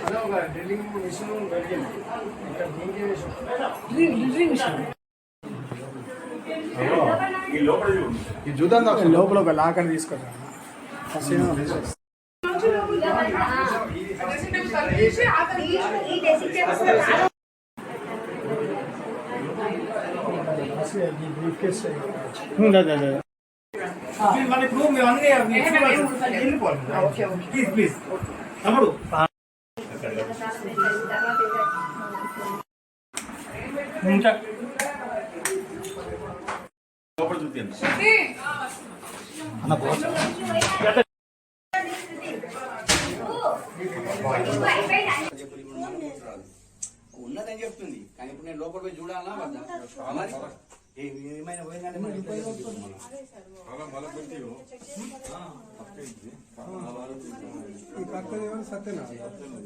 అదే ఒక drilling machine దొరికింది ఇక్కడ దీనికి మిషన్ డ్రిల్లింగ్ మిషన్ ఈ చూద్దాం దా. లోపల ఒక లాకర్ తీసుకొచ్చాను ఫస్ట్ ఏమో ఫస్ట్ కేస్ మళ్ళీ ఇప్పుడు మీరు అన్ని వెళ్ళిపోవాలి ప్లీజ్ ప్లీజ్ తమ్ముడు. ఇంకా? ఉన్నదని చెప్తుంది. కానీ ఇప్పుడు నేను లోపల పోయి చూడాలా? ఏమైనా పోయిందంటే మళ్ళా. ఈ పక్కన సత్యనారాయణ